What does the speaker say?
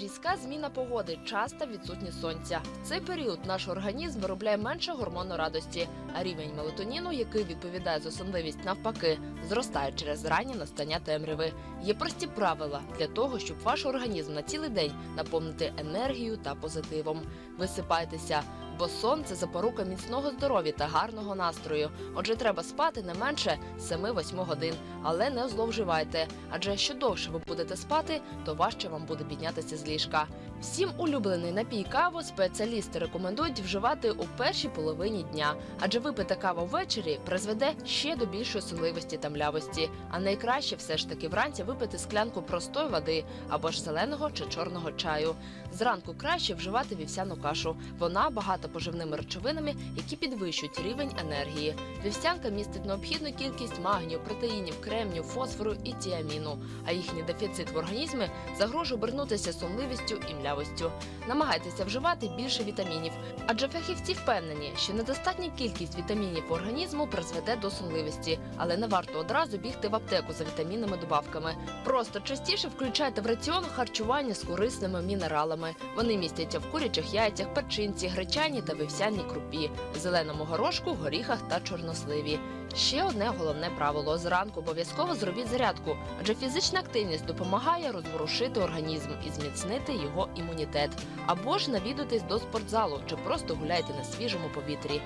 Різка зміна погоди, часто відсутність сонця. В цей період наш організм виробляє менше гормону радості, а рівень мелатоніну, який відповідає за сонливість навпаки, зростає через раннє настання темряви. Є прості правила для того, щоб ваш організм на цілий день наповнити енергією та позитивом. Висипайтеся, бо сон це запорука міцного здоров'я та гарного настрою. Отже, треба спати не менше 7-8 годин, але не зловживайте. Адже що довше ви будете спати, то важче вам буде піднятися з ліжка. Всім улюблений напій каву спеціалісти рекомендують вживати у першій половині дня, адже випити каву ввечері призведе ще до більшої сонливості та млявості. А найкраще все ж таки вранці випити склянку простої води або ж зеленого чи чорного чаю. Зранку краще вживати вівсяну кашу. Вона багата поживними речовинами, які підвищують рівень енергії. Вівсянка містить необхідну кількість магнію, протеїнів, кремнію, фосфору і тіаміну. А їхній дефіцит в організмі загрожує обернутися сонливістю і млявостю. Намагайтеся вживати більше вітамінів, адже фахівці впевнені, що недостатня кількість вітамінів організму призведе до сонливості, але не варто одразу бігти в аптеку за вітамінними добавками. Просто частіше включайте в раціон харчування з корисними мінералами. Вони містяться в курячих яйцях, печінці, гречані та вівсяній крупі, зеленому горошку, горіхах та чорносливі. Ще одне головне правило: зранку обов'язково зробіть зарядку, адже фізична активність допомагає розворушити організм і зміцнити його імунітет. Або ж навідуйтесь до спортзалу чи просто гуляйте на свіжому повітрі.